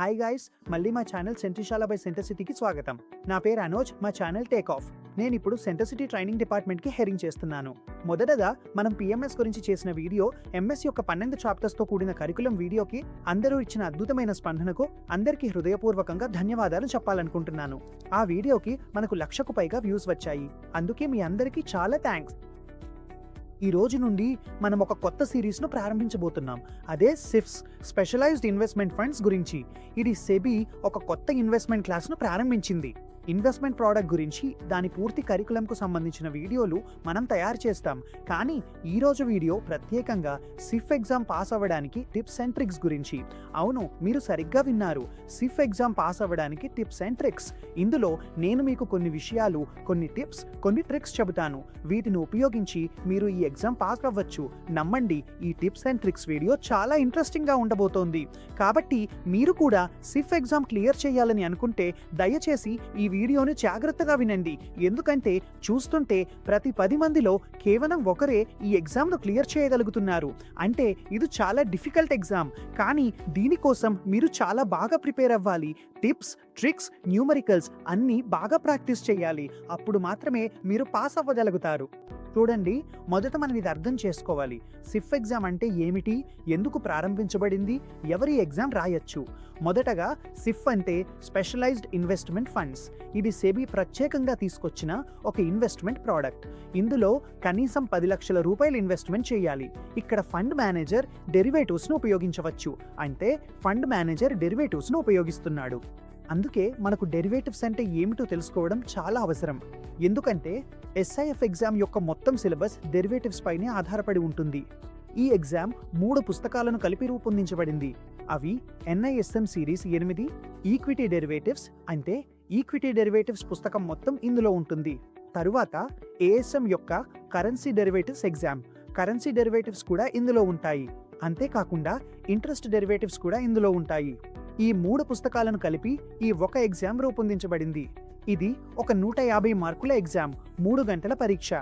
Hi guys మళ్ళీ మా channel సెంట్రిషాల by సెంటర్సిటీకి స్వాగతం. నా పేరు అనోజ్ మా ఛానల్ టేక్ ఆఫ్ నేను ఇప్పుడు సెంటర్సిటీ ట్రైనింగ్ డిపార్ట్మెంట్కి హెరింగ్ చేస్తున్నాను. మొదటగా మనం పిఎంఎస్ గురించి చేసిన వీడియో ఎంఎస్ యొక్క పన్నెండు చాప్టర్స్తో కూడిన కరికులం వీడియోకి అందరూ ఇచ్చిన అద్భుతమైన స్పందనకు అందరికీ హృదయపూర్వకంగా ధన్యవాదాలు చెప్పాలనుకుంటున్నాను. ఆ వీడియోకి మనకు లక్షకు పైగా వ్యూస్ వచ్చాయి. అందుకే మీ అందరికీ చాలా థ్యాంక్స్ ఈ రోజు నుండి మనం ఒక కొత్త సిరీస్ను ప్రారంభించబోతున్నాం. అదే సిఫ్స్ స్పెషలైజ్డ్ ఇన్వెస్ట్మెంట్ ఫండ్స్ గురించి. ఇది సెబీ ఒక కొత్త ఇన్వెస్ట్మెంట్ క్లాస్ను ప్రారంభించింది. ఇన్వెస్ట్మెంట్ ప్రోడక్ట్ గురించి దాని పూర్తి కరికులంకు సంబంధించిన వీడియోలు మనం తయారు చేస్తాం. కానీ ఈ రోజు వీడియో ప్రత్యేకంగా సిఫ్ ఎగ్జామ్ పాస్ అవ్వడానికి టిప్స్ అండ్ ట్రిక్స్ గురించి. అవును మీరు సరిగ్గా విన్నారు. సిఫ్ ఎగ్జామ్ పాస్ అవ్వడానికి టిప్స్ అండ్ ట్రిక్స్. ఇందులో నేను మీకు కొన్ని విషయాలు కొన్ని టిప్స్ కొన్ని ట్రిక్స్ చెబుతాను. వీటిని ఉపయోగించి మీరు ఈ ఎగ్జామ్ పాస్ అవ్వచ్చు. నమ్మండి ఈ టిప్స్ అండ్ ట్రిక్స్ వీడియో చాలా ఇంట్రెస్టింగ్గా ఉండబోతోంది. కాబట్టి మీరు కూడా సిఫ్ ఎగ్జామ్ క్లియర్ చేయాలని అనుకుంటే దయచేసి ఈ వీడియోను జాగ్రత్తగా వినండి. ఎందుకంటే చూస్తుంటే ప్రతి పది మందిలో కేవలం ఒకరే ఈ ఎగ్జామ్ను క్లియర్ చేయగలుగుతున్నారు. అంటే ఇది చాలా డిఫికల్ట్ ఎగ్జామ్. కానీ దీనికోసం మీరు చాలా బాగా ప్రిపేర్ అవ్వాలి. టిప్స్ ట్రిక్స్ న్యూమరికల్స్ అన్నీ బాగా ప్రాక్టీస్ చేయాలి. అప్పుడు మాత్రమే మీరు పాస్ అవ్వగలుగుతారు. చూడండి మొదట మనం ఇది అర్థం చేసుకోవాలి. సిఫ్ ఎగ్జామ్ అంటే ఏమిటి? ఎందుకు ప్రారంభించబడింది? ఎవరి ఎగ్జామ్ రాయొచ్చు? మొదటగా సిఫ్ అంటే స్పెషలైజ్డ్ ఇన్వెస్ట్మెంట్ ఫండ్స్. ఇది సెబీ ప్రత్యేకంగా తీసుకొచ్చిన ఒక ఇన్వెస్ట్మెంట్ ప్రోడక్ట్. ఇందులో కనీసం పది లక్షల రూపాయలు ఇన్వెస్ట్మెంట్ చేయాలి. ఇక్కడ ఫండ్ మేనేజర్ డెరివేటివ్స్ను ఉపయోగించవచ్చు. అంటే ఫండ్ మేనేజర్ డెరివేటివ్స్ను ఉపయోగిస్తున్నాడు. అందుకే మనకు డెరివేటివ్స్ అంటే ఏమిటో తెలుసుకోవడం చాలా అవసరం. ఎందుకంటే ఎస్ఐఎఫ్ ఎగ్జామ్ యొక్క మొత్తం సిలబస్ డెరివేటివ్స్ పైనే ఆధారపడి ఉంటుంది. ఈ ఎగ్జామ్ మూడు పుస్తకాలను కలిపి రూపొందించబడింది. అవి ఎన్ఐఎస్ఎం సిరీస్ ఎనిమిది ఈక్విటీ డెరివేటివ్స్ అంటే ఈక్విటీ డెరివేటివ్స్ పుస్తకం మొత్తం ఇందులో ఉంటుంది. తరువాత ఏఎస్ఎం యొక్క currency derivatives exam currency derivatives కూడా ఇందులో ఉంటాయి. అంతేకాకుండా ఇంట్రెస్ట్ డెరివేటివ్స్ కూడా ఇందులో ఉంటాయి. ఈ మూడు పుస్తకాలను కలిపి ఈ ఒక ఎగ్జామ్ రూపొందించబడింది. ఇది ఒక నూట యాభై మార్కుల ఎగ్జామ్ మూడు గంటల పరీక్ష.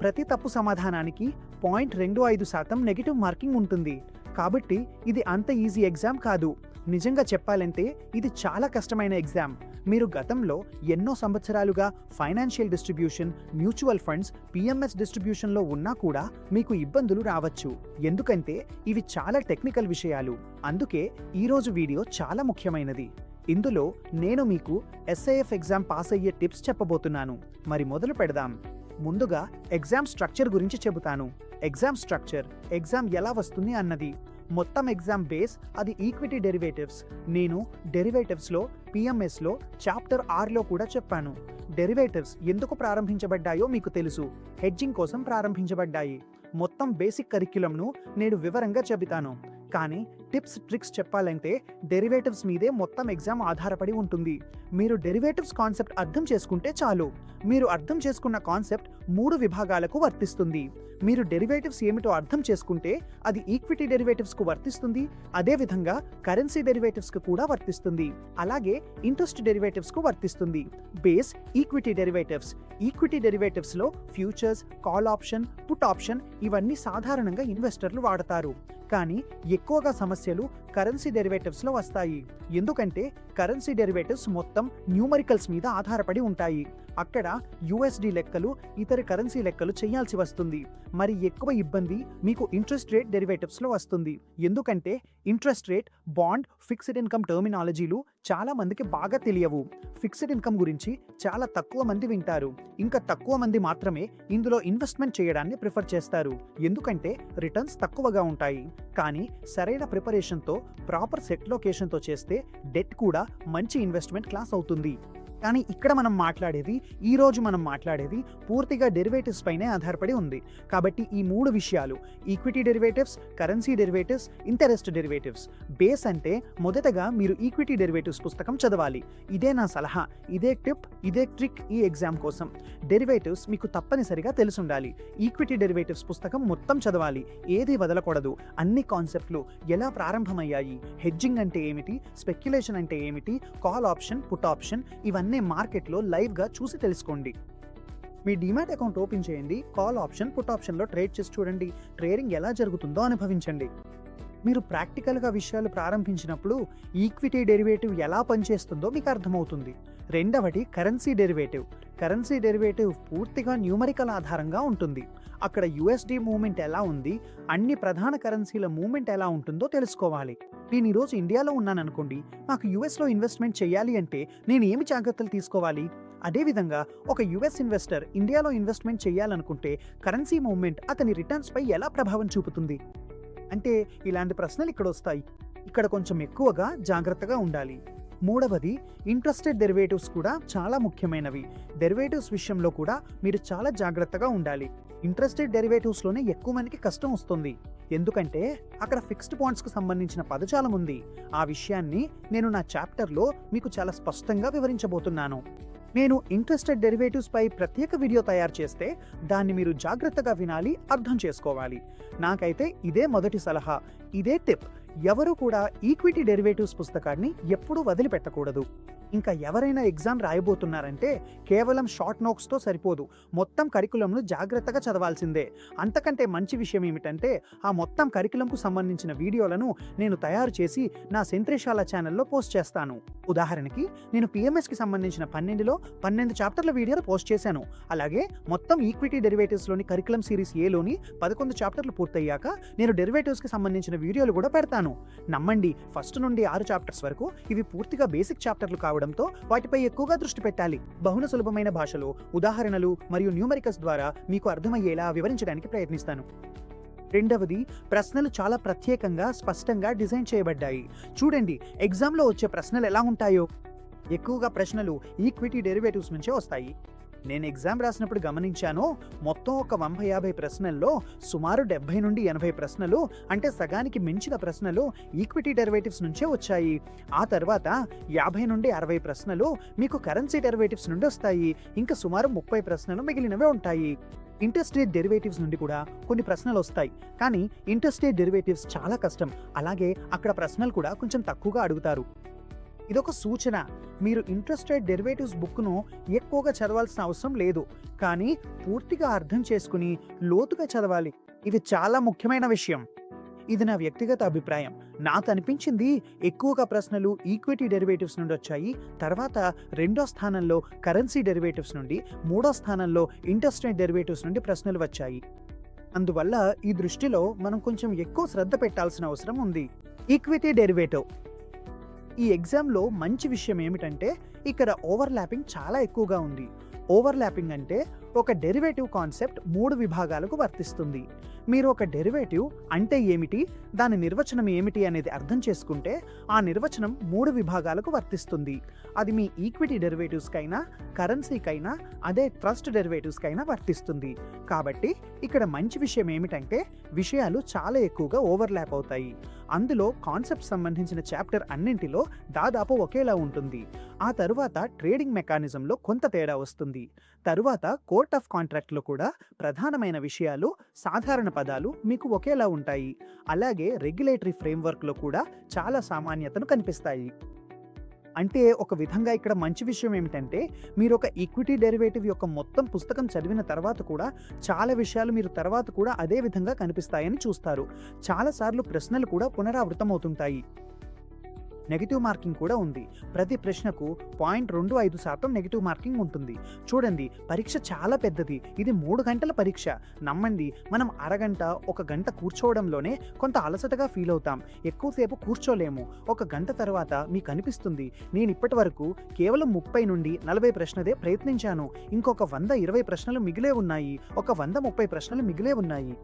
ప్రతి తప్పు సమాధానానికి పాయింట్ రెండు ఐదు శాతం నెగిటివ్ మార్కింగ్ ఉంటుంది. కాబట్టి ఇది అంత ఈజీ ఎగ్జామ్ కాదు. నిజంగా చెప్పాలంటే ఇది చాలా కష్టమైన ఎగ్జామ్. మీరు గతంలో ఎన్నో సంవత్సరాలుగా financial distribution mutual funds PMS డిస్ట్రిబ్యూషన్లో ఉన్నా కూడా మీకు ఇబ్బందులు రావచ్చు. ఎందుకంటే ఇవి చాలా టెక్నికల్ విషయాలు. అందుకే ఈరోజు వీడియో చాలా ముఖ్యమైనది. ఇందులో నేను మీకు ఎస్ఐఎఫ్ ఎగ్జామ్ పాస్ అయ్యే టిప్స్ చెప్పబోతున్నాను. మరి మొదలు పెడదాం. ముందుగా ఎగ్జామ్ స్ట్రక్చర్ గురించి చెబుతాను. ఎగ్జామ్ స్ట్రక్చర్ ఎగ్జామ్ ఎలా వస్తుంది అన్నది. మొత్తం ఎగ్జామ్ బేస్ అది ఈక్విటీ డెరివేటివ్స్ నేను డెరివేటివ్స్లో పిఎంఎస్లో చాప్టర్ ఆర్లో కూడా చెప్పాను. డెరివేటివ్స్ ఎందుకు ప్రారంభించబడ్డాయో మీకు తెలుసు. హెడ్జింగ్ కోసం ప్రారంభించబడ్డాయి. మొత్తం బేసిక్ కరిక్యులంను నేను వివరంగా చెబుతాను. కానీ టిప్స్ ట్రిక్స్ చెప్పాలంటే డెరివేటివ్స్ మీదే మొత్తం ఎగ్జామ్ ఆధారపడి ఉంటుంది. మీరు డెరివేటివ్స్ కాన్సెప్ట్ అర్థం చేసుకుంటే చాలు. మీరు అర్థం చేసుకున్న కాన్సెప్ట్ మూడు విభాగాలకు వర్తిస్తుంది. మీరు డెరివేటివ్స్ ఏమిటో అర్థం చేసుకుంటే అది ఈక్విటీ డెరివేటివ్స్కు వర్తిస్తుంది అదేవిధంగా కరెన్సీ డెరివేటివ్స్కు కూడా వర్తిస్తుంది. అలాగే ఇంట్రెస్ట్ డెరివేటివ్స్కు వర్తిస్తుంది. Base equity derivatives. Equity డెరివేటివ్స్లో futures call option put option ఇవన్నీ సాధారణంగా ఇన్వెస్టర్లు వాడతారు. కానీ ఎక్కువగా సమస్య ሲሉ కరెన్సీ డెరివేటివ్స్లో వస్తాయి. ఎందుకంటే కరెన్సీ డెరివేటివ్స్ మొత్తం న్యూమరికల్స్ మీద ఆధారపడి ఉంటాయి. అక్కడ యుఎస్డి లెక్కలు ఇతర కరెన్సీ లెక్కలు చేయాల్సి వస్తుంది. మరి ఎక్కువ ఇబ్బంది మీకు ఇంట్రెస్ట్ రేట్ డెరివేటివ్స్లో వస్తుంది. ఎందుకంటే interest rate bond fixed income టర్మినాలజీలు చాలా మందికి బాగా తెలియవు. ఫిక్స్డ్ ఇన్కమ్ గురించి చాలా తక్కువ మంది వింటారు. ఇంకా తక్కువ మంది మాత్రమే ఇందులో ఇన్వెస్ట్మెంట్ చేయడాన్ని ప్రిఫర్ చేస్తారు. ఎందుకంటే రిటర్న్స్ తక్కువగా ఉంటాయి. కానీ సరైన ప్రిపరేషన్తో ప్రాపర్ సెట్ లొకేషన్తో చేస్తే డెట్ కూడా మంచి ఇన్వెస్ట్మెంట్ క్లాస్ అవుతుంది. కానీ ఇక్కడ మనం మాట్లాడేది ఈ రోజు మనం మాట్లాడేది పూర్తిగా డెరివేటివ్స్ పైనే ఆధారపడి ఉంది. కాబట్టి ఈ మూడు విషయాలు equity derivatives currency derivatives interest derivatives base అంటే మొదటగా మీరు ఈక్విటీ డెరివేటివ్స్ పుస్తకం చదవాలి. ఇదే నా సలహా ఇదే టిప్ ఇదే ట్రిక్ ఈ ఎగ్జామ్ కోసం. డెరివేటివ్స్ మీకు తప్పనిసరిగా తెలుసుండాలి. ఈక్విటీ డెరివేటివ్స్ పుస్తకం మొత్తం చదవాలి. ఏది వదలకూడదు. అన్ని కాన్సెప్ట్లు ఎలా ప్రారంభమయ్యాయి? హెడ్జింగ్ అంటే ఏమిటి? స్పెక్యులేషన్ అంటే ఏమిటి? కాల్ ఆప్షన్ పుట్ ఆప్షన్ ఇవన్నీ మార్కెట్లో లైవ్గా చూసి తెలుసుకోండి. మీ డిమాట్ అకౌంట్ ఓపెన్ చేయండి కాల్ ఆప్షన్ పుట్ ఆప్షన్లో ట్రేడ్ చేసి చూడండి ట్రేడింగ్ ఎలా జరుగుతుందో అనుభవించండి. మీరు ప్రాక్టికల్గా విషయాలు ప్రారంభించినప్పుడు ఈక్విటీ డెరివేటివ్ ఎలా పనిచేస్తుందో మీకు అర్థమవుతుంది. రెండవది కరెన్సీ డెరివేటివ్. కరెన్సీ డెరివేటివ్ పూర్తిగా న్యూమరికల్ ఆధారంగా ఉంటుంది. అక్కడ యుఎస్డి మూమెంట్ ఎలా ఉంది? అన్ని ప్రధాన కరెన్సీల మూమెంట్ ఎలా ఉంటుందో తెలుసుకోవాలి. నేను ఈరోజు ఇండియాలో ఉన్నాననుకోండి నాకు యుఎస్లో ఇన్వెస్ట్మెంట్ చేయాలి అంటే నేను ఏమి జాగ్రత్తలు తీసుకోవాలి? అదేవిధంగా ఒక యుఎస్ ఇన్వెస్టర్ ఇండియాలో ఇన్వెస్ట్మెంట్ చేయాలనుకుంటే కరెన్సీ మూమెంట్ అతని రిటర్న్స్పై ఎలా ప్రభావం చూపుతుంది? అంటే ఇలాంటి ప్రశ్నలు ఇక్కడ వస్తాయి. ఇక్కడ కొంచెం ఎక్కువగా జాగ్రత్తగా ఉండాలి. మూడవది ఇంట్రెస్టెడ్ డెరివేటివ్స్ కూడా చాలా ముఖ్యమైనవి. డెరివేటివ్స్ విషయంలో కూడా మీరు చాలా జాగ్రత్తగా ఉండాలి. ఇంట్రెస్టెడ్ డెరివేటివ్స్లోనే ఎక్కువ మందికి కష్టం వస్తుంది. ఎందుకంటే అక్కడ ఫిక్స్డ్ పాయింట్స్కు సంబంధించిన పదజాలం ఉంది. ఆ విషయాన్ని నేను నా చాప్టర్లో మీకు చాలా స్పష్టంగా వివరించబోతున్నాను. నేను ఇంట్రెస్టెడ్ డెరివేటివ్స్ పై ప్రత్యేక వీడియో తయారు చేస్తే దాన్ని మీరు జాగ్రత్తగా వినాలి అర్థం చేసుకోవాలి. నాకైతే ఇదే మొదటి సలహా. ఇదే టిప్. ఎవరు కూడా ఈక్విటీ డెరివేటివ్స్ పుస్తకాన్ని ఎప్పుడూ వదిలిపెట్టకూడదు. ఇంకా ఎవరైనా ఎగ్జామ్ రాయబోతున్నారంటే కేవలం షార్ట్ నోట్స్తో సరిపోదు. మొత్తం కరికులంను జాగ్రత్తగా చదవాల్సిందే. అంతకంటే మంచి విషయం ఏమిటంటే ఆ మొత్తం కరికులంకు సంబంధించిన వీడియోలను నేను తయారు చేసి నా సెంత్రేశాల ఛానల్లో పోస్ట్ చేస్తాను. ఉదాహరణకి నేను పిఎంఎస్కి సంబంధించిన పన్నెండులో పన్నెండు చాప్టర్ల వీడియోలు పోస్ట్ చేశాను. అలాగే మొత్తం ఈక్విటీ డెరివేటివ్స్లోని కరికులం సిరీస్ ఏలోని పదకొండు చాప్టర్లు పూర్తయ్యాక నేను డెరివేటివ్స్కి సంబంధించిన వీడియోలు కూడా పెడతాను. నమ్మండి ఫస్ట్ నుండి ఆరు చాప్టర్స్ వరకు ఇవి పూర్తిగా బేసిక్ చాప్టర్లు కావడంతో వాటిపై ఎక్కువగా దృష్టి పెట్టాలి. బహుళ సులభమైన భాషలో ఉదాహరణలు మరియు న్యూమరికల్స్ ద్వారా మీకు అర్థమయ్యేలా వివరించడానికి ప్రయత్నిస్తాను. రెండవది ప్రశ్నలు చాలా ప్రత్యేకంగా స్పష్టంగా డిజైన్ చేయబడ్డాయి. చూడండి ఎగ్జామ్లో వచ్చే ప్రశ్నలు ఎలా ఉంటాయో. ఎక్కువగా ప్రశ్నలు ఈక్విటీ డెరివేటివ్స్ నుంచే వస్తాయి. నేను ఎగ్జామ్ రాసినప్పుడు గమనించాను మొత్తం ఒక వంభై యాభై ప్రశ్నల్లో సుమారు డెబ్బై నుండి ఎనభై ప్రశ్నలు అంటే సగానికి మించిన ప్రశ్నలు ఈక్విటీ డెరివేటివ్స్ నుంచే వచ్చాయి. ఆ తర్వాత యాభై నుండి అరవై ప్రశ్నలు మీకు కరెన్సీ డెరివేటివ్స్ నుండి వస్తాయి. ఇంకా సుమారు ముప్పై ప్రశ్నలు మిగిలినవే ఉంటాయి. ఇంట్రెస్ట్ రేట్ డెరివేటివ్స్ నుండి కూడా కొన్ని ప్రశ్నలు వస్తాయి. కానీ ఇంట్రెస్ట్ రేట్ డెరివేటివ్స్ చాలా కష్టం. అలాగే అక్కడ ప్రశ్నలు కూడా కొంచెం తక్కువగా అడుగుతారు. ఇదొక సూచన. మీరు ఇంట్రెస్ట్ రేట్ డెరివేటివ్స్ బుక్ను ఎక్కువగా చదవాల్సిన అవసరం లేదు. కానీ పూర్తిగా అర్థం చేసుకుని లోతుగా చదవాలి. ఇది చాలా ముఖ్యమైన విషయం. ఇది నా వ్యక్తిగత అభిప్రాయం. నాకు అనిపించింది ఎక్కువగా ప్రశ్నలు ఈక్విటీ డెరివేటివ్స్ నుండి వచ్చాయి. తర్వాత రెండో స్థానంలో కరెన్సీ డెరివేటివ్స్ నుండి మూడో స్థానంలో ఇంట్రెస్ట్ రేట్ డెరివేటివ్స్ నుండి ప్రశ్నలు వచ్చాయి. అందువల్ల ఈ దృష్టిలో మనం కొంచెం ఎక్కువ శ్రద్ధ పెట్టాల్సిన అవసరం ఉంది. Equity derivative. ఈ ఎగ్జామ్లో మంచి విషయం ఏమిటంటే ఇక్కడ ఓవర్లాపింగ్ చాలా ఎక్కువగా ఉంది. ఓవర్లాపింగ్ అంటే ఒక డెరివేటివ్ కాన్సెప్ట్ మూడు విభాగాలకు వర్తిస్తుంది. మీరు ఒక డెరివేటివ్ అంటే ఏమిటి? దాని నిర్వచనం ఏమిటి అనేది అర్థం చేసుకుంటే ఆ నిర్వచనం మూడు విభాగాలకు వర్తిస్తుంది. అది మీ ఈక్విటీ డెరివేటివ్స్కైనా కరెన్సీకైనా అదే ట్రస్ట్ డెరివేటివ్స్కైనా వర్తిస్తుంది. కాబట్టి ఇక్కడ మంచి విషయం ఏమిటంటే విషయాలు చాలా ఎక్కువగా ఓవర్లాప్ అవుతాయి. అందులో కాన్సెప్ట్ సంబంధించిన చాప్టర్ అన్నింటిలో దాదాపు ఒకేలా ఉంటుంది. ఆ తరువాత ట్రేడింగ్ మెకానిజంలో కొంత తేడా వస్తుంది. తరువాత కోర్ట్ ఆఫ్ కాంట్రాక్ట్లో కూడా ప్రధానమైన విషయాలు సాధారణ పదాలు మీకు ఒకేలా ఉంటాయి. అలాగే రెగ్యులేటరీ ఫ్రేమ్వర్క్లో కూడా చాలా సామాన్యతను కనిపిస్తాయి. అంటే ఒక విధంగా ఇక్కడ మంచి విషయం ఏమిటంటే మీరు ఒక ఈక్విటీ డెరివేటివ్ యొక్క మొత్తం పుస్తకం చదివిన తర్వాత కూడా చాలా విషయాలు మీరు తర్వాత కూడా అదే విధంగా కనిపిస్తాయని చూస్తారు. చాలాసార్లు ప్రశ్నలు కూడా పునరావృతం అవుతుంటాయి నెగిటివ్ మార్కింగ్ కూడా ఉంది. ప్రతి ప్రశ్నకు పాయింట్ రెండు ఐదు శాతం నెగిటివ్ మార్కింగ్ ఉంటుంది. చూడండి పరీక్ష చాలా పెద్దది. ఇది మూడు గంటల పరీక్ష. నమ్మండి మనం అరగంట ఒక గంట కూర్చోవడంలోనే కొంత అలసటగా ఫీల్ అవుతాం. ఎక్కువసేపు కూర్చోలేము. ఒక గంట తర్వాత మీకు అనిపిస్తుంది నేను ఇప్పటి వరకు కేవలం ముప్పై నుండి నలభై ప్రశ్నదే ప్రయత్నించాను. ఇంకొక వంద ఇరవై ప్రశ్నలు మిగిలే ఉన్నాయి. ఒక వంద ముప్పై ప్రశ్నలు మిగిలే ఉన్నాయి.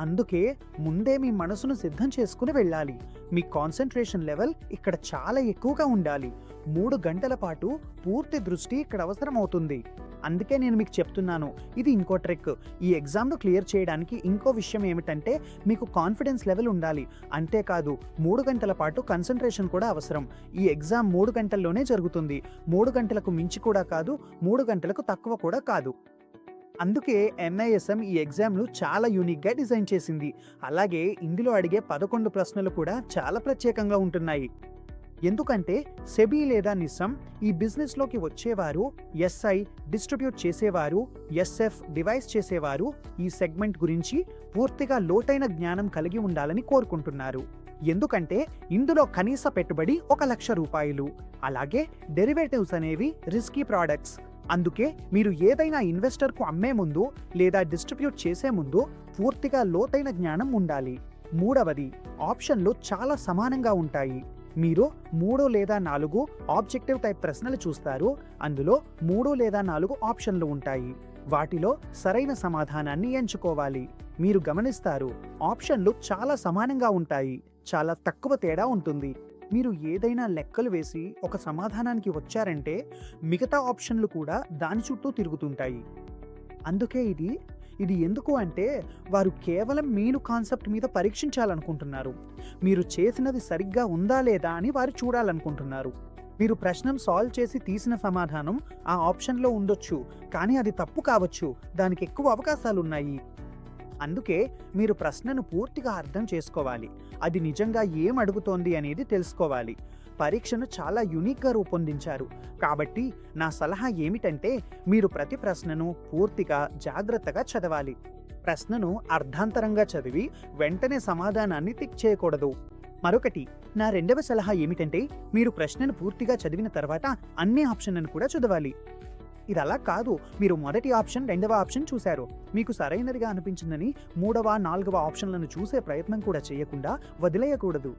అందుకే ముందే మీ మనసును సిద్ధం చేసుకుని వెళ్ళాలి. మీ కాన్సన్ట్రేషన్ లెవెల్ ఇక్కడ చాలా ఎక్కువగా ఉండాలి. మూడు గంటల పాటు పూర్తి దృష్టి ఇక్కడ అవసరం అవుతుంది అందుకే నేను మీకు చెప్తున్నాను ఇది ఇంకో ట్రిక్ ఈ ఎగ్జామ్ను క్లియర్ చేయడానికి ఇంకో విషయం ఏమిటంటే మీకు కాన్ఫిడెన్స్ లెవెల్ ఉండాలి. అంతేకాదు మూడు గంటల పాటు కన్సన్ట్రేషన్ కూడా అవసరం. ఈ ఎగ్జామ్ మూడు గంటల్లోనే జరుగుతుంది. మూడు గంటలకు మించి కూడా కాదు మూడు గంటలకు తక్కువ కూడా కాదు. అందుకే ఎన్ఐఎస్ఎం ఈ ఎగ్జామ్ను చాలా యూనిక్గా డిజైన్ చేసింది. అలాగే ఇందులో అడిగే పదకొండు ప్రశ్నలు కూడా చాలా ప్రత్యేకంగా ఉంటున్నాయి. ఎందుకంటే సెబీ లేదా నిస్సం ఈ బిజినెస్లోకి వచ్చేవారు ఎస్ఐ డిస్ట్రిబ్యూట్ చేసేవారు ఎస్ఎఫ్ డివైస్ చేసేవారు ఈ సెగ్మెంట్ గురించి పూర్తిగా లోతైన జ్ఞానం కలిగి ఉండాలని కోరుకుంటున్నారు. ఎందుకంటే ఇందులో కనీస పెట్టుబడి ఒక లక్ష రూపాయలు. అలాగే డెరివేటివ్స్ అనేవి రిస్కీ ప్రోడక్ట్స్. అందుకే మీరు ఏదైనా ఇన్వెస్టర్కు అమ్మే ముందు లేదా డిస్ట్రిబ్యూట్ చేసే ముందు పూర్తిగా లోతైన జ్ఞానం ఉండాలి. మూడవది ఆప్షన్లు చాలా సమానంగా ఉంటాయి. మీరు మూడు లేదా నాలుగు ఆబ్జెక్టివ్ టైప్ ప్రశ్నలు చూస్తారు. అందులో మూడు లేదా నాలుగు ఆప్షన్లు ఉంటాయి. వాటిలో సరైన సమాధానాన్ని ఎంచుకోవాలి. మీరు గమనిస్తారు ఆప్షన్లు చాలా సమానంగా ఉంటాయి. చాలా తక్కువ తేడా ఉంటుంది. మీరు ఏదైనా లెక్కలు వేసి ఒక సమాధానానికి వచ్చారంటే మిగతా ఆప్షన్లు కూడా దాని చుట్టూ తిరుగుతుంటాయి. అందుకే ఇది ఇది ఎందుకు అంటే వారు కేవలం మీను కాన్సెప్ట్ మీద పరీక్షించాలనుకుంటున్నారు. మీరు చేసినది సరిగ్గా ఉందా లేదా అని వారు చూడాలనుకుంటున్నారు. మీరు ప్రశ్నను సాల్వ్ చేసి తీసిన సమాధానం ఆ ఆప్షన్లో ఉండొచ్చు కానీ అది తప్పు కావచ్చు. దానికి ఎక్కువ అవకాశాలు ఉన్నాయి అందుకే మీరు ప్రశ్నను పూర్తిగా అర్థం చేసుకోవాలి. అది నిజంగా ఏం అడుగుతోంది అనేది తెలుసుకోవాలి. పరీక్షను చాలా యునిక్గా రూపొందించారు. కాబట్టి నా సలహా ఏమిటంటే మీరు ప్రతి ప్రశ్నను పూర్తిగా జాగ్రత్తగా చదవాలి. ప్రశ్నను అర్ధాంతరంగా చదివి వెంటనే సమాధానాన్ని టిక్ చేయకూడదు. మరొకటి నా రెండవ సలహా ఏమిటంటే మీరు ప్రశ్నను పూర్తిగా చదివిన తర్వాత అన్ని ఆప్షన్లను కూడా చదవాలి. ఇది అలా కాదు. మీరు మొదటి ఆప్షన్ రెండవ ఆప్షన్ చూశారు. మీకు సరైనదిగా అనిపించిందని మూడవ నాలుగవ ఆప్షన్లను చూసే ప్రయత్నం కూడా చేయకుండా వదిలేయకూడదు.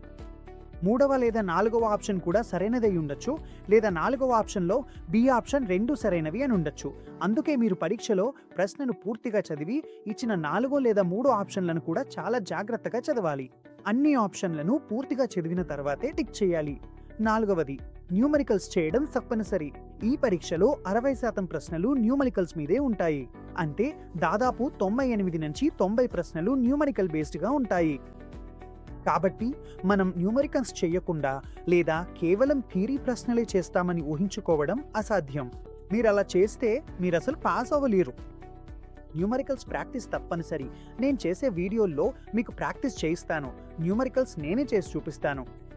మూడవ లేదా నాలుగవ ఆప్షన్ కూడా సరైనదై ఉండొచ్చు. లేదా నాలుగవ ఆప్షన్లో బి ఆప్షన్ రెండు సరైనవి అని ఉండొచ్చు. అందుకే మీరు పరీక్షలో ప్రశ్నను పూర్తిగా చదివి ఇచ్చిన నాలుగో లేదా మూడో ఆప్షన్లను కూడా చాలా జాగ్రత్తగా చదవాలి. అన్ని ఆప్షన్లను పూర్తిగా చదివిన తర్వాతే టిక్ చేయాలి. నాలుగవది న్యూమరికల్స్ చేయడం తప్పనిసరి. ఈ పరీక్షలో అరవై శాతం ప్రశ్నలు న్యూమరికల్స్ మీదే ఉంటాయి. అంటే దాదాపు తొంభై ఎనిమిది నుంచి తొంభై ప్రశ్నలు న్యూమరికల్ బేస్డ్గా ఉంటాయి. కాబట్టి మనం న్యూమరికల్స్ చేయకుండా లేదా కేవలం థీరీ ప్రశ్నలే చేస్తామని ఊహించుకోవడం అసాధ్యం. మీరు అలా చేస్తే మీరు అసలు పాస్ అవ్వలేరు. న్యూమరికల్స్ ప్రాక్టీస్ తప్పనిసరి. నేను చేసే వీడియోల్లో మీకు ప్రాక్టీస్ చేయిస్తాను. న్యూమరికల్స్ నేనే చేసి చూపిస్తాను.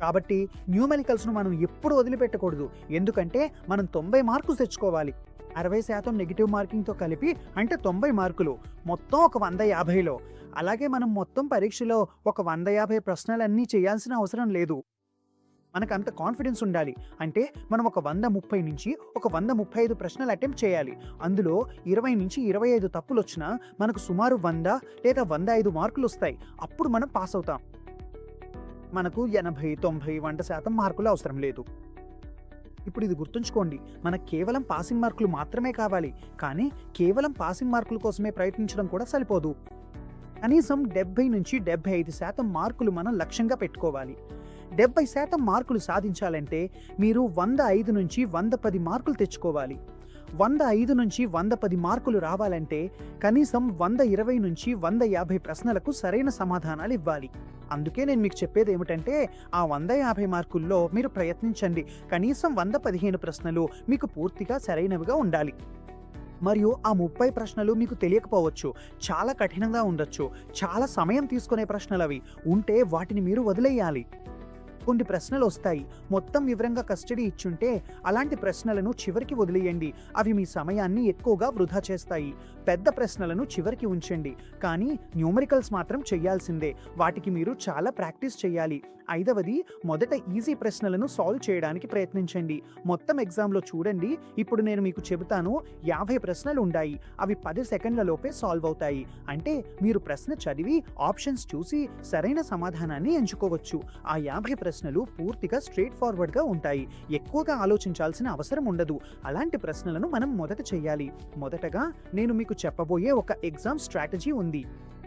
కాబట్టి న్యూమెరికల్స్ను మనం ఎప్పుడు వదిలిపెట్టకూడదు. ఎందుకంటే మనం తొంభై మార్కులు తెచ్చుకోవాలి. అరవై శాతం నెగిటివ్ మార్కింగ్తో కలిపి అంటే తొంభై మార్కులు. మొత్తం ఒక వంద యాభైలో. అలాగే మనం మొత్తం పరీక్షలో ఒక వంద యాభై ప్రశ్నలన్నీ చేయాల్సిన అవసరం లేదు. మనకు అంత కాన్ఫిడెన్స్ ఉండాలి. అంటే మనం ఒక వంద ముప్పై నుంచి ఒక వంద ముప్పై ఐదు ప్రశ్నలు అటెంప్ట్ చేయాలి. అందులో ఇరవై నుంచి ఇరవై ఐదు తప్పులు వచ్చినా మనకు సుమారు వంద లేదా వంద ఐదు మార్కులు వస్తాయి అప్పుడు మనం పాస్ అవుతాం. మనకు ఎనభై తొంభై వంద శాతం మార్కులు అవసరం లేదు. ఇప్పుడు ఇది గుర్తుంచుకోండి మనకు కేవలం పాసింగ్ మార్కులు మాత్రమే కావాలి కానీ కేవలం పాసింగ్ మార్కుల కోసమే ప్రయత్నించడం కూడా సరిపోదు. కనీసం డెబ్బై నుంచి డెబ్బై ఐదు శాతం మార్కులు మనం లక్ష్యంగా పెట్టుకోవాలి. డెబ్బై శాతం మార్కులు సాధించాలంటే మీరు వంద ఐదు నుంచి వంద పది మార్కులు తెచ్చుకోవాలి. వంద ఐదు నుంచి వంద పది మార్కులు రావాలంటే కనీసం వంద ఇరవై నుంచి వంద యాభై ప్రశ్నలకు సరైన సమాధానాలు ఇవ్వాలి. అందుకే నేను మీకు చెప్పేది ఏమిటంటే ఆ వంద యాభై మార్కుల్లో మీరు ప్రయత్నించండి. కనీసం వంద పదిహేను ప్రశ్నలు మీకు పూర్తిగా సరైనవిగా ఉండాలి. మరియు ఆ ముప్పై ప్రశ్నలు మీకు తెలియకపోవచ్చు. చాలా కఠినంగా ఉండొచ్చు. చాలా సమయం తీసుకునే ప్రశ్నలు అవి ఉంటే వాటిని మీరు వదిలేయాలి. కొన్ని ప్రశ్నలు వస్తాయి. మొత్తం వివరంగా కస్టడీ ఇచ్చుంటే అలాంటి ప్రశ్నలను చివరికి వదిలేయండి. అవి మీ సమయాన్ని ఎక్కువగా వృధా చేస్తాయి. పెద్ద ప్రశ్నలను చివరికి ఉంచండి. కానీ న్యూమరికల్స్ మాత్రం చేయాల్సిందే. వాటికి మీరు చాలా ప్రాక్టీస్ చేయాలి. ఐదవది మొదట ఈజీ ప్రశ్నలను సాల్వ్ చేయడానికి ప్రయత్నించండి. మొత్తం ఎగ్జామ్లో చూడండి. ఇప్పుడు నేను మీకు చెబుతాను యాభై ప్రశ్నలు ఉంటాయి అవి పది సెకండ్లలోపే సాల్వ్ అవుతాయి. అంటే మీరు ప్రశ్న చదివి ఆప్షన్స్ చూసి సరైన సమాధానాన్ని ఎంచుకోవచ్చు. ఆ యాభై ప్రశ్నలు పూర్తిగా స్ట్రేట్ ఫార్వర్డ్గా ఉంటాయి. ఎక్కువగా ఆలోచించాల్సిన అవసరం ఉండదు. అలాంటి ప్రశ్నలను మనం మొదట చేయాలి. మొదటగా నేను మీకు చెప్పబోయే ఒక ఎగ్జామ్ స్ట్రాటజీ ఉంది.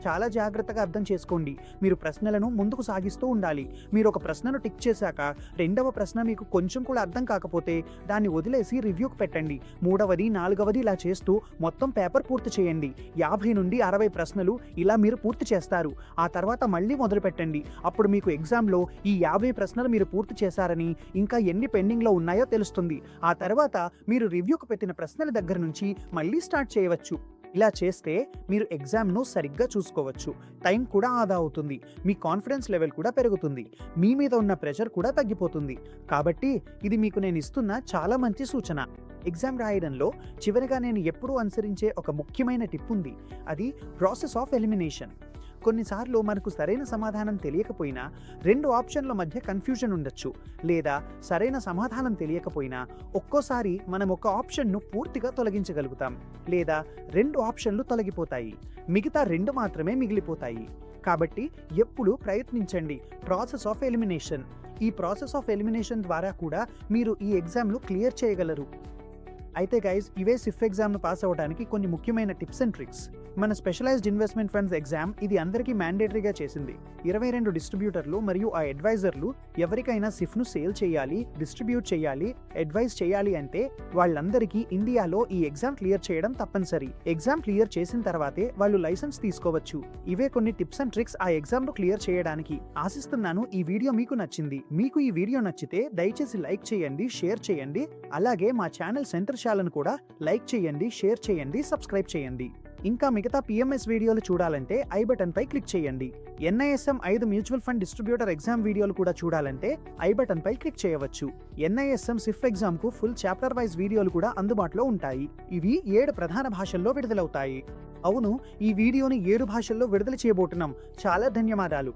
చాలా జాగ్రత్తగా అర్థం చేసుకోండి. మీరు ప్రశ్నలను ముందుకు సాగిస్తూ ఉండాలి. మీరు ఒక ప్రశ్నను టిక్ చేశాక రెండవ ప్రశ్న మీకు కొంచెం కూడా అర్థం కాకపోతే దాన్ని వదిలేసి రివ్యూకి పెట్టండి. మూడవది నాలుగవది ఇలా చేస్తూ మొత్తం పేపర్ పూర్తి చేయండి. యాభై నుండి అరవై ప్రశ్నలు ఇలా మీరు పూర్తి చేస్తారు. ఆ తర్వాత మళ్ళీ మొదలు పెట్టండి. అప్పుడు మీకు ఎగ్జామ్లో ఈ యాభై ప్రశ్నలు మీరు పూర్తి చేశారని ఇంకా ఎన్ని పెండింగ్లో ఉన్నాయో తెలుస్తుంది. ఆ తర్వాత మీరు రివ్యూకి పెట్టిన ప్రశ్నల దగ్గర నుంచి మళ్ళీ స్టార్ట్ చేయవచ్చు. ఇలా చేస్తే మీరు ఎగ్జామ్ను సరిగ్గా చూసుకోవచ్చు. టైం కూడా ఆదా అవుతుంది. మీ కాన్ఫిడెన్స్ లెవెల్ కూడా పెరుగుతుంది. మీ మీద ఉన్న ప్రెషర్ కూడా తగ్గిపోతుంది. కాబట్టి ఇది మీకు నేను ఇస్తున్న చాలా మంచి సూచన. ఎగ్జామ్ రాయడంలో చివరిగా నేను ఎప్పుడూ అనుసరించే ఒక ముఖ్యమైన టిప్ ఉంది. అది ప్రాసెస్ ఆఫ్ ఎలిమినేషన్. కొన్నిసార్లు మనకు సరైన సమాధానం తెలియకపోయినా రెండు ఆప్షన్ల మధ్య కన్ఫ్యూజన్ ఉండొచ్చు. లేదా సరైన సమాధానం తెలియకపోయినా ఒక్కోసారి మనం ఒక ఆప్షన్ను పూర్తిగా తొలగించగలుగుతాం. లేదా రెండు ఆప్షన్లు తొలగిపోతాయి. మిగతా రెండు మాత్రమే మిగిలిపోతాయి. కాబట్టి ఎప్పుడు ప్రయత్నించండి. Process of elimination. ఈ ప్రాసెస్ ఆఫ్ ఎలిమినేషన్ ద్వారా కూడా మీరు ఈ ఎగ్జామ్లు క్లియర్ చేయగలరు. అయితే గైజ్ ఇవే సిఫ్ ఎగ్జామ్ను పాస్ అవ్వడానికి కొన్ని ముఖ్యమైన టిప్స్ అండ్ ట్రిక్స్ మన స్పెషలైజ్డ్ ఇన్వెస్ట్మెంట్ ఫండ్స్ ఎగ్జామ్ ఇది అందరికీ మ్యాండేటరీగా చేసింది. ఇరవై రెండు డిస్ట్రిబ్యూటర్లు మరియు ఆ అడ్వైజర్లు ఎవరికైనా సిఫ్ను సేల్ చేయాలి డిస్ట్రిబ్యూట్ చేయాలి అడ్వైజ్ చేయాలి అంటే వాళ్ళందరికీ ఇండియాలో ఈ ఎగ్జామ్ క్లియర్ చేయడం తప్పనిసరి. ఎగ్జామ్ క్లియర్ చేసిన తర్వాతే వాళ్ళు లైసెన్స్ తీసుకోవచ్చు. ఇవే కొన్ని టిప్స్ అండ్ ట్రిక్స్ ఆ ఎగ్జామ్ను క్లియర్ చేయడానికి. ఆశిస్తున్నాను ఈ వీడియో మీకు నచ్చింది. మీకు ఈ వీడియో నచ్చితే దయచేసి లైక్ చేయండి షేర్ చేయండి. అలాగే మా ఛానల్ సెంటర్ షాలను కూడా లైక్ చేయండి షేర్ చేయండి సబ్స్క్రైబ్ చేయండి. ఇంకా మిగతా పిఎంఎస్ వీడియోలు చూడాలంటే ఐ బటన్ పై క్లిక్ చేయండి. ఎన్ఐఎస్ఎం ఐదు మ్యూచువల్ ఫండ్ డిస్ట్రిబ్యూటర్ ఎగ్జామ్ వీడియోలు కూడా చూడాలంటే ఐ బటన్ పై క్లిక్ చేయవచ్చు. ఎన్ఐఎస్ఎం సిఫ్ ఎగ్జామ్కు ఫుల్ చాప్టర్ వైజ్ వీడియోలు కూడా అందుబాటులో ఉంటాయి. ఇవి ఏడు ప్రధాన భాషల్లో విడుదలవుతాయి. అవును ఈ వీడియోని ఏడు భాషల్లో విడుదల చేయబోతున్నాం. చాలా ధన్యవాదాలు.